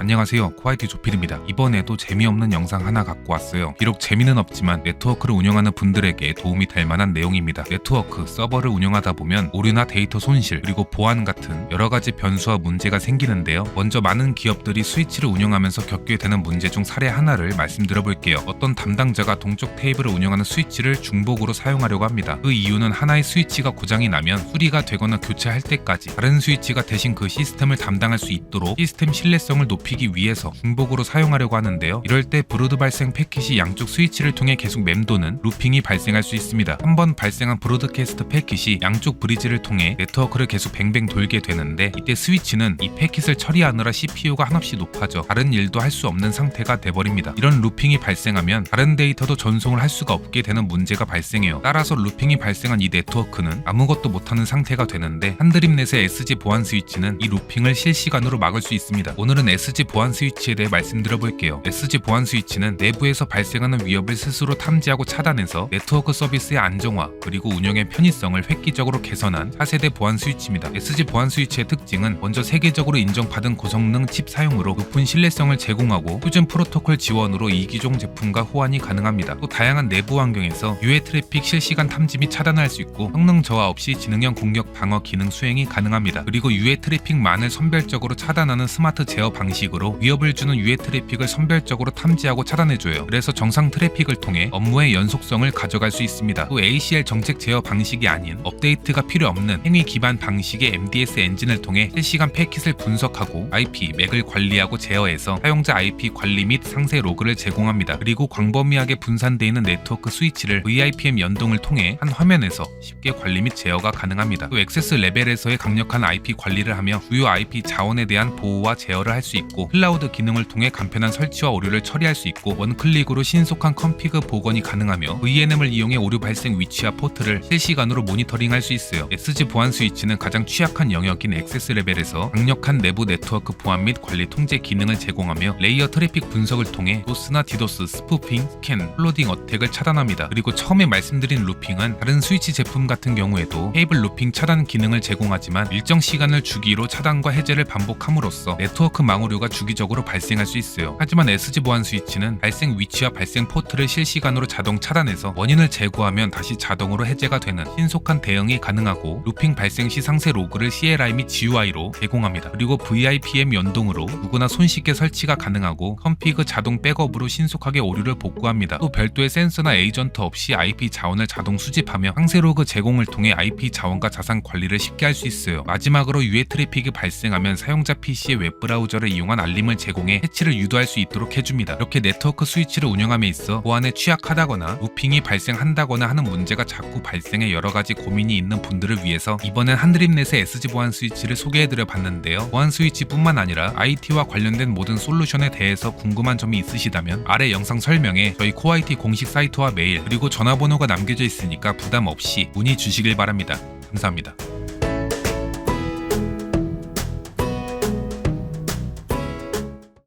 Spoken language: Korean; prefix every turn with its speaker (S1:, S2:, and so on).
S1: 안녕하세요. 코아이티 조필입니다. 이번에도 재미없는 영상 하나 갖고 왔어요. 비록 재미는 없지만 네트워크를 운영하는 분들에게 도움이 될 만한 내용입니다. 네트워크 서버를 운영하다 보면 오류나 데이터 손실 그리고 보안 같은 여러 가지 변수와 문제가 생기는데요. 먼저 많은 기업들이 스위치를 운영하면서 겪게 되는 문제 중 사례 하나를 말씀드려 볼게요. 어떤 담당자가 동쪽 테이블을 운영하는 스위치를 중복으로 사용하려고 합니다. 그 이유는 하나의 스위치가 고장이 나면 수리가 되거나 교체할 때까지 다른 스위치가 대신 그 시스템을 담당할 수 있도록 시스템 신뢰성을 높이 기 위해서 중복으로 사용하려고 하는데요. 이럴 때 브로드 발생 패킷이 양쪽 스위치를 통해 계속 맴도는 루핑이 발생할 수 있습니다. 한번 발생한 브로드캐스트 패킷이 양쪽 브리지를 통해 네트워크를 계속 뱅뱅 돌게 되는데 이때 스위치는 이 패킷을 처리하느라 CPU가 한없이 높아져 다른 일도 할 수 없는 상태가 돼버립니다. 이런 루핑이 발생하면 다른 데이터도 전송을 할 수가 없게 되는 문제가 발생해요. 따라서 루핑이 발생한 이 네트워크는 아무것도 못하는 상태가 되는데 한드림넷의 SG 보안 스위치는 이 루핑을 실시간으로 막을 수 있습니다. 오늘은 SG 보안 스위치에 대해 말씀드려 볼게요. SG 보안 스위치는 내부에서 발생하는 위협을 스스로 탐지하고 차단해서 네트워크 서비스의 안정화 그리고 운영의 편의성을 획기적으로 개선한 차세대 보안 스위치입니다. SG 보안 스위치의 특징은 먼저 세계적으로 인정받은 고성능 칩 사용으로 높은 신뢰성을 제공하고 표준 프로토콜 지원으로 이기종 제품과 호환이 가능합니다. 또 다양한 내부 환경에서 유해 트래픽 실시간 탐지 및 차단할 수 있고 성능 저하 없이 지능형 공격 방어 기능 수행이 가능합니다. 그리고 유해 트래픽만을 선별적으로 차단하는 스마트 제어 방식 으로 위협을 주는 유해 트래픽을 선별적으로 탐지하고 차단해줘요. 그래서 정상 트래픽을 통해 업무의 연속성을 가져갈 수 있습니다. 또 ACL 정책 제어 방식이 아닌 업데이트가 필요 없는 행위 기반 방식의 MDS 엔진을 통해 실시간 패킷을 분석하고 IP, 맥을 관리하고 제어해서 사용자 IP 관리 및 상세 로그를 제공합니다. 그리고 광범위하게 분산되어 있는 네트워크 스위치를 VIPM 연동을 통해 한 화면에서 쉽게 관리 및 제어가 가능합니다. 또 액세스 레벨에서의 강력한 IP 관리를 하며 주요 IP 자원에 대한 보호와 제어를 할 수 있고 클라우드 기능을 통해 간편한 설치와 오류를 처리할 수 있고 원클릭으로 신속한 컴피그 복원이 가능하며 VNM을 이용해 오류 발생 위치와 포트를 실시간으로 모니터링할 수 있어요. SG 보안 스위치는 가장 취약한 영역인 액세스 레벨에서 강력한 내부 네트워크 보안 및 관리 통제 기능을 제공하며 레이어 트래픽 분석을 통해 도스나 디도스, 스푸핑, 스캔, 플로딩 어택을 차단합니다. 그리고 처음에 말씀드린 루핑은 다른 스위치 제품 같은 경우에도 케이블 루핑 차단 기능을 제공하지만 일정 시간을 주기로 차단과 해제를 반복함으로써 네트워크 망오류가 주기적으로 발생할 수 있어요. 하지만 SG 보안 스위치는 발생 위치와 발생 포트를 실시간으로 자동 차단해서 원인을 제거하면 다시 자동으로 해제가 되는 신속한 대응이 가능하고 루핑 발생 시 상세 로그를 CLI 및 GUI로 제공합니다. 그리고 VIPM 연동으로 누구나 손쉽게 설치가 가능하고 컴피그 자동 백업으로 신속하게 오류를 복구합니다. 또 별도의 센서나 에이전트 없이 IP 자원을 자동 수집하며 상세 로그 제공을 통해 IP 자원과 자산 관리를 쉽게 할 수 있어요. 마지막으로 유해 트래픽이 발생하면 사용자 PC의 웹 브라우저를 이용한 알림을 제공해 해치를 유도할 수 있도록 해줍니다. 이렇게 네트워크 스위치를 운영함에 있어 보안에 취약하다거나 루핑이 발생한다거나 하는 문제가 자꾸 발생해 여러 가지 고민이 있는 분들을 위해서 이번엔 한드림넷의 SG 보안 스위치를 소개해드려 봤는데요. 보안 스위치뿐만 아니라 IT와 관련된 모든 솔루션에 대해서 궁금한 점이 있으시다면 아래 영상 설명에 저희 코아이티 공식 사이트와 메일 그리고 전화번호가 남겨져 있으니까 부담 없이 문의 주시길 바랍니다. 감사합니다.